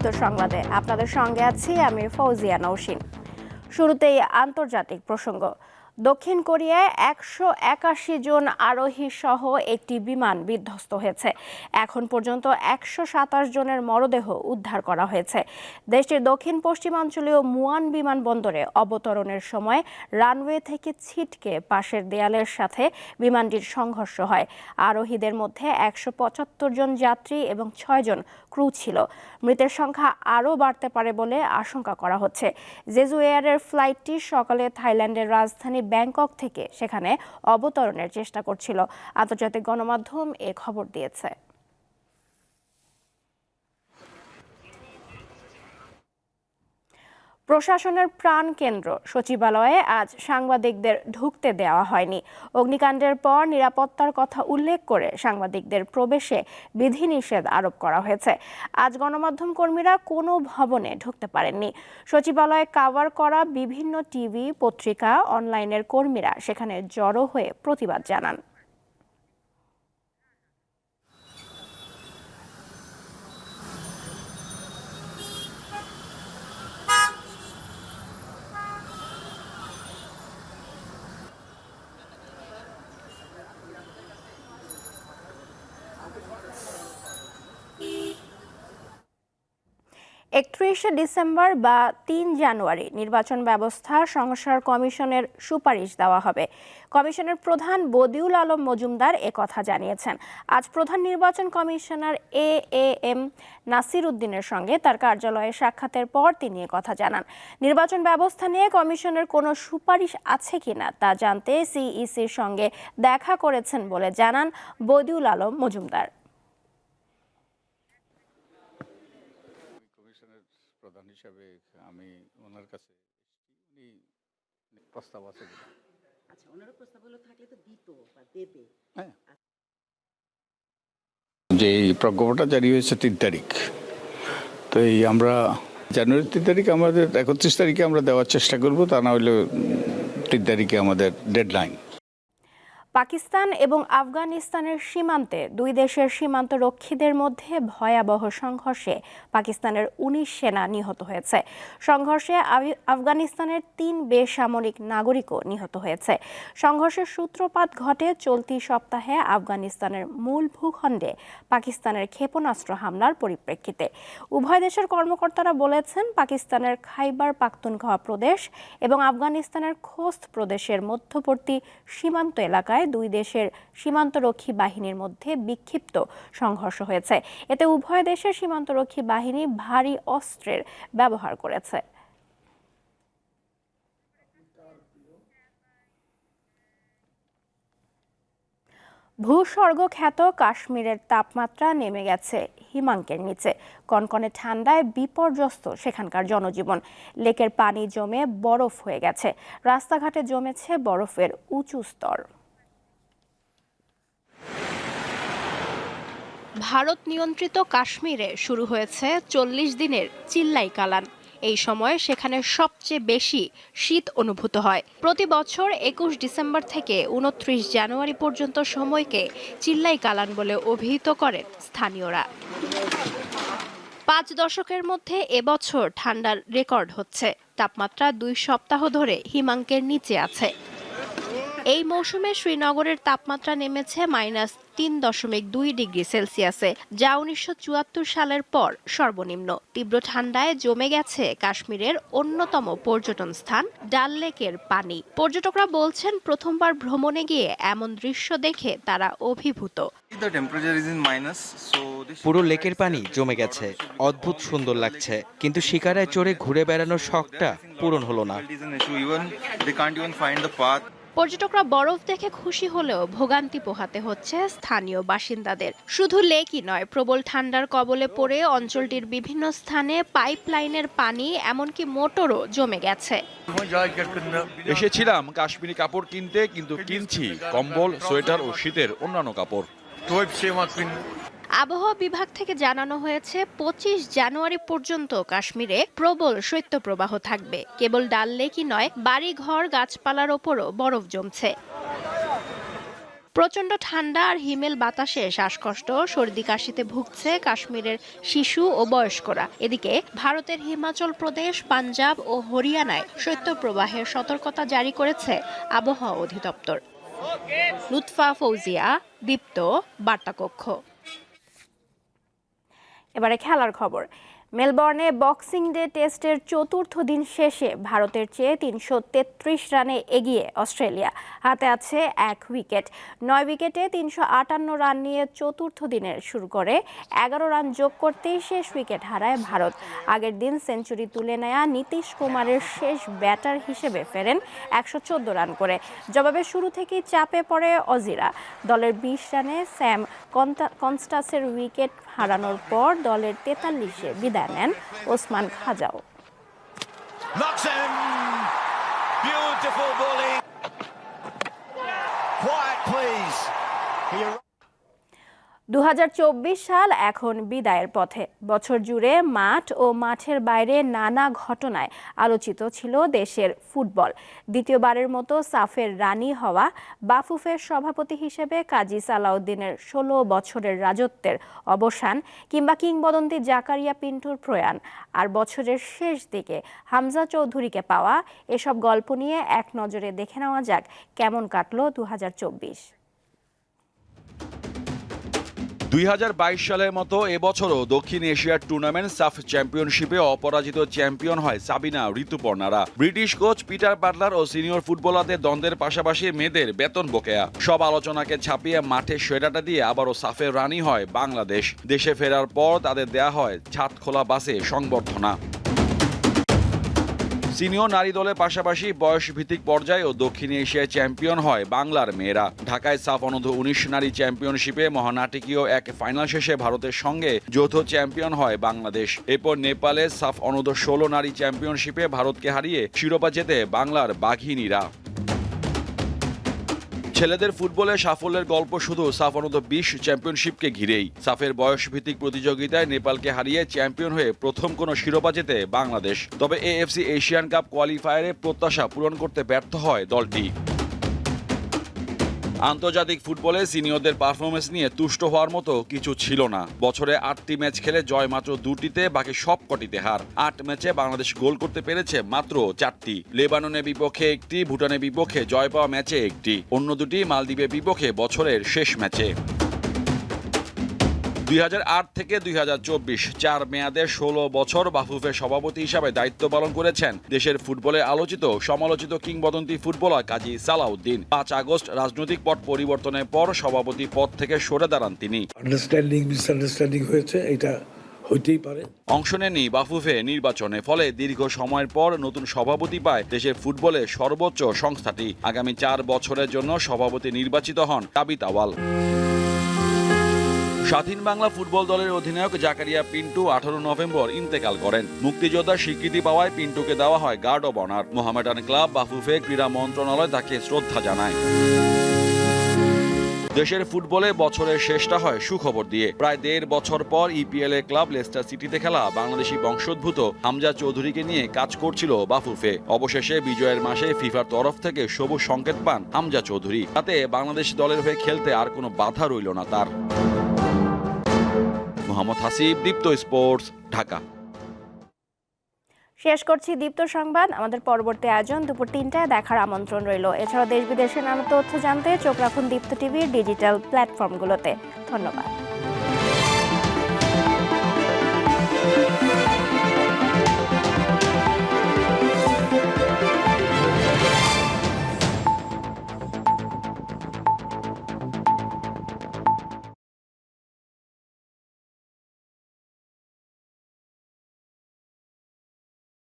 শব্দ সংবাদে আপনাদের সঙ্গে আছি আমি ফৌজিয়া নৌসিন শুরুতেই আন্তর্জাতিক প্রসঙ্গ। দক্ষিণ কোরিয়ায় একশো একাশি জন আরোহী সহ একটি বিমান বিধ্বস্ত হয়েছে। এখন পর্যন্ত একশো সাতাশ জনের মরদেহ উদ্ধার করা হয়েছে। দেশটির দক্ষিণ পশ্চিমাঞ্চলীয় মুয়ান বিমানবন্দরে অবতরণের সময় রানওয়ে থেকে ছিটকে পাশের দেয়ালের সাথে বিমানটির সংঘর্ষ হয়। আরোহীদের মধ্যে একশো পঁচাত্তর জন যাত্রী এবং ছয় জন ক্রু ছিল। মৃতের সংখ্যা আরও বাড়তে পারে বলে আশঙ্কা করা হচ্ছে। জেজু এয়ারের ফ্লাইটটি সকালে থাইল্যান্ডের রাজধানী ব্যাংকক থেকে সেখানে অবতরণের চেষ্টা করছিল। আন্তর্জাতিক গণমাধ্যম এ খবর দিয়েছে। প্রশাসনের প্রাণকেন্দ্র সচিবালয়ে আজ সাংবাদিকদের ঢুকতে দেওয়া হয়নি। অগ্নিকাণ্ডের পর নিরাপত্তার কথা উল্লেখ করে সাংবাদিকদের প্রবেশে বিধিনিষেধ আরোপ করা হয়েছে। আজ গণমাধ্যম কর্মীরা কোনো ভবনে ঢুকতে পারেননি। সচিবালয়ে কাভার করা বিভিন্ন টিভি, পত্রিকা অনলাইনের কর্মীরা সেখানে জড়ো হয়ে প্রতিবাদ জানান। একত্রিশে ডিসেম্বর বা তিন জানুয়ারি নির্বাচন ব্যবস্থা সংস্কার কমিশনের সুপারিশ দেওয়া হবে। কমিশনের প্রধান বদিউল আলম মজুমদার কথা জানিয়েছেন। আজ প্রধান নির্বাচন commissioner A A M Nasir উদ্দিনের সঙ্গে তার কার্যালয়ে সাক্ষাতের পর তিনি কথা জানান। নির্বাচন ব্যবস্থা নিয়ে কমিশনের কোনো সুপারিশ আছে কিনা তা জানতে সিইসির সঙ্গে দেখা করেছেন বলে জানান বদিউল আলম মজুমদার কমিশনের প্রধান হিসাবে আমি ওনার কাছে এসেছি। উনি প্রস্তাব আছে। আচ্ছা ওনারও প্রস্তাবগুলো থাকলে তো দিত বা দেবে হ্যাঁ যে প্রজ্ঞাপনটা জারি হয়েছে তিন তারিখ তো এই আমরা জানুয়ারি তিন তারিখ আমাদের একত্রিশ তারিখে আমরা দেওয়ার চেষ্টা করব তা না হলে তিন তারিখে আমাদের ডেডলাইন পাকিস্তান এবং আফগানিস্তানের সীমান্তে দুই দেশের সীমান্ত রক্ষীদের মধ্যে ভয়াবহ সংঘর্ষে পাকিস্তানের উনিশ সেনা নিহত হয়েছে। সংঘর্ষে আফগানিস্তানের তিন বেসামরিক নাগরিকও নিহত হয়েছে। সংঘর্ষের সূত্রপাত ঘটে চলতি সপ্তাহে আফগানিস্তানের মূল ভূখণ্ডে পাকিস্তানের ক্ষেপণাস্ত্র হামলার পরিপ্রেক্ষিতে। উভয় দেশের কর্মকর্তারা বলেছেন, পাকিস্তানের খাইবার পাখতুনখোয়া প্রদেশ এবং আফগানিস্তানের খোস্ত প্রদেশের মধ্যবর্তী সীমান্ত এলাকায় দুই দেশের সীমান্তরক্ষী বাহিনীর মধ্যে বিক্ষিপ্ত সংঘর্ষ হয়েছে। এতে উভয় দেশের সীমান্তরক্ষী বাহিনী ভারী অস্ত্রের ব্যবহার করেছে। ভূস্বর্গ খ্যাত কাশ্মীরের তাপমাত্রা নেমে গেছে হিমাঙ্কের নিচে। কনকনে ঠান্ডায় বিপর্যস্ত সেখানকার জনজীবন। লেকের পানি জমে বরফ হয়ে গেছে। রাস্তাঘাটে জমেছে বরফের উঁচু স্তর। ভারত নিয়ন্ত্রিত কাশ্মীরে শুরু হয়েছে চল্লিশ দিনের চিল্লাই কালান। এই সময় সেখানে সবচেয়ে বেশি শীত অনুভূত হয়। প্রতি বছর একুশ ডিসেম্বর থেকে উনত্রিশ জানুয়ারি পর্যন্ত সময়কে চিল্লাই কালান বলে অভিহিত করেন স্থানীয়রা। পাঁচ দশকের মধ্যে এবছর ঠান্ডার রেকর্ড হচ্ছে। তাপমাত্রা দুই সপ্তাহ ধরে হিমাঙ্কের নিচে আছে। এই মৌসুমে শ্রীনগরের তাপমাত্রা নেমেছে মাইনাস তিন দশমিক দুই ডিগ্রি সেলসিয়াসে যা উনিশশো চুয়াত্তর সালের পর সর্বনিম্ন। তীব্র ঠান্ডায় জমে গেছে কাশ্মীরের অন্যতম পর্যটন স্থান ডাল লেকের পানি। পর্যটকরা বলছেন প্রথমবার ভ্রমণে গিয়ে এমন দৃশ্য দেখে তারা অভিভূত। পুরো লেকের পানি জমে গেছে। অদ্ভুত সুন্দর লাগছে। কিন্তু শিকারায় চড়ে ঘুরে বেড়ানোর শখটা পূরণ হলো না। পর্যটকরা বরফ দেখে খুশি হলেও ভোগান্তি পোহাতে হচ্ছে স্থানীয় বাসিন্দাদের। শুধু লেকই নয় প্রবল ঠান্ডার কবলে পড়ে অঞ্চলটির বিভিন্ন স্থানে পাইপলাইনের পানি এমনকি মোটরও জমে গেছে। এসেছিলাম কাশ্মীরি কাপড় কিনতে কিন্তু কিনছি কম্বল সোয়েটার ও শীতের অন্যান্য কাপড়। আবহাওয়া বিভাগ থেকে জানানো হয়েছে, পঁচিশ জানুয়ারি পর্যন্ত কাশ্মীরে প্রবল শৈত্যপ্রবাহ থাকবে। কেবল ডাল লেকই নয় বাড়ি ঘর গাছপালার ওপরও বরফ জমছে। প্রচণ্ড ঠান্ডা আর হিমেল বাতাসে শ্বাসকষ্ট, সর্দি কাশিতে ভুগছে কাশ্মীরের শিশু ও বয়স্করা। এদিকে ভারতের হিমাচল প্রদেশ, পাঞ্জাব ও হরিয়ানায় শৈত্যপ্রবাহের সতর্কতা জারি করেছে আবহাওয়া অধিদপ্তর। লুৎফা ফৌজিয়া, দীপ্ত, বার্তাকক্ষ। এবারে খেলার খবর। মেলবর্নে বক্সিং ডে টেস্টের চতুর্থ দিন শেষে ভারতের চেয়ে তিনশো তেত্রিশ রানে এগিয়ে অস্ট্রেলিয়া। হাতে আছে এক উইকেট। নয় উইকেটে তিনশো আটান্ন রান নিয়ে চতুর্থ দিনের শুরু করে এগারো রান যোগ করতেই শেষ উইকেট হারায় ভারত। আগের দিন সেঞ্চুরি তুলে নেয়া নীতিশ কুমারের শেষ ব্যাটার হিসেবে ফেরেন একশো চোদ্দ রান করে। জবাবে শুরু থেকেই চাপে পড়ে অজিরা। দলের বিশ রানে স্যাম কনস্টাসের উইকেট হারানোর পর দলের তেতাল্লিশে বিদায় নেন ওসমান খাজাও. Quiet, please. দু সাল এখন বিদায়ের পথে। বছর জুড়ে মাঠ ও মাঠের বাইরে নানা ঘটনায় আলোচিত ছিল দেশের ফুটবল। দ্বিতীয়বারের মতো সাফের রানী হওয়া বাফুফের সভাপতি হিসেবে কাজী সালাউদ্দিনের ষোলো বছরের রাজত্বের অবসান কিংবা কিংবদন্তি জাকারিয়া পিন্টুর প্রয়াণ। আর বছরের শেষ দিকে হামজা চৌধুরীকে পাওয়া এসব গল্প নিয়ে এক নজরে দেখে নেওয়া যাক কেমন কাটলো দু দুই হাজার বাইশ সালের মতো এবছরও দক্ষিণ এশিয়ার টুর্নামেন্ট সাফ চ্যাম্পিয়নশিপে অপরাজিত চ্যাম্পিয়ন হয় সাবিনা ঋতুপর্ণারা। ব্রিটিশ কোচ পিটার বাটলার ও সিনিয়র ফুটবলারদের দ্বন্দ্বের পাশাপাশি মেয়েদের বেতন বকেয়া। সব আলোচনাকে ছাপিয়ে মাঠে সেরাটা দিয়ে আবারও সাফের রানি হয় বাংলাদেশ। দেশে ফেরার পর তাদের দেয়া হয় ছাদ খোলা বাসে সংবর্ধনা। সিনিয়র নারী দলের পাশাপাশি বয়স ভিত্তিক পর্যায়ে ও দক্ষিণ এশিয়ায় চ্যাম্পিয়ন হয় বাংলার মেয়েরা। ঢাকায় সাফ অনূর্ধ্ব উনিশ নারী চ্যাম্পিয়নশিপে মহানাটকীয় এক ফাইনাল শেষে ভারতের সঙ্গে যৌথ চ্যাম্পিয়ন হয় বাংলাদেশ। এরপর নেপালে সাফ অনূর্ধ্ব ষোলো নারী চ্যাম্পিয়নশিপে ভারতকে হারিয়ে শিরোপা জেতে বাংলার বাঘিনীরা। ছেলেদের ফুটবলে সাফল্যের গল্প শুধু সাফ অনুত বিশ চ্যাম্পিয়নশিপকে ঘিরেই। সাফের বয়সভিত্তিক প্রতিযোগিতায় নেপালকে হারিয়ে চ্যাম্পিয়ন হয়ে প্রথম কোনো শিরোপা জেতে বাংলাদেশ। তবে এএফসি এশিয়ান কাপ কোয়ালিফায়ারে প্রত্যাশা পূরণ করতে ব্যর্থ হয় দলটি। আন্তর্জাতিক ফুটবলে সিনিয়রদের পারফরমেন্স নিয়ে তুষ্ট হওয়ার মতো কিছু ছিল না। বছরে আটটি ম্যাচ খেলে জয় মাত্র দুটিতে, বাকি সব কটিতে হার। আট ম্যাচে বাংলাদেশ গোল করতে পেরেছে মাত্র চারটি। লেবাননের বিপক্ষে একটি, ভুটানের বিপক্ষে জয় পাওয়া ম্যাচে একটি। অন্য দুটি মালদ্বীপের বিপক্ষে বছরের শেষ ম্যাচে। দুই হাজার আট থেকে দুই চার মেয়াদে ষোলো বছর বাফুফের সভাপতি হিসাবে দায়িত্ব পালন করেছেন দেশের ফুটবলে আলোচিত সমালোচিত কিংবদন্তি ফুটবলার কাজী সালাউদ্দিন। পাঁচ আগস্ট রাজনৈতিক পট পরিবর্তনের পর সভাপতি পদ থেকে সরে দাঁড়ান তিনি। আন্ডারস্ট্যান্ডিং মিসআন্ডারস্ট্যান্ডিং হয়েছে এটা হইতেই পারে। অংশ নেননি বাফুফে নির্বাচনে ফলে দীর্ঘ সময়ের পর নতুন সভাপতি পায় দেশের ফুটবলের সর্বোচ্চ সংস্থাটি। আগামী চার বছরের জন্য সভাপতি নির্বাচিত হন তাবিত আওয়াল স্বাধীন বাংলা ফুটবল দলের অধিনায়ক জাকারিয়া পিন্টু আঠারো নভেম্বর ইন্তেকাল করেন। মুক্তিযোদ্ধার স্বীকৃতি পাওয়ায় পিন্টুকে দেওয়া হয় guard of honour. Mohammedan club Bafufe ক্রীড়া মন্ত্রণালয় তাকে শ্রদ্ধা জানায়। দেশের ফুটবলে বছরের শেষটা হয় সুখবর দিয়ে। প্রায় দেড় বছর পর ইপিএল এ ক্লাব লেস্টার সিটিতে খেলা। বাংলাদেশি বংশোদ্ভূত হামজা চৌধুরীকে নিয়ে কাজ করছিল বাফুফে। অবশেষে বিজয়ের মাসে ফিফার তরফ থেকে সবুজ সংকেত পান হামজা চৌধুরী। তাতে বাংলাদেশ দলের হয়ে খেলতে আর কোনো বাধা রইল না তার। মোহাম্মদ হাসিব, দীপ্ত স্পোর্টস, ঢাকা। শেষ করছি দীপ্ত সংবাদ। আমাদের পরবর্তী আয়োজন দুপুর তিনটায় দেখার আমন্ত্রণ রইল। এছাড়া দেশ বিদেশের নানা তথ্য জানতে চোখ রাখুন দীপ্ত টিভির ডিজিটাল প্ল্যাটফর্মগুলোতে। ধন্যবাদ।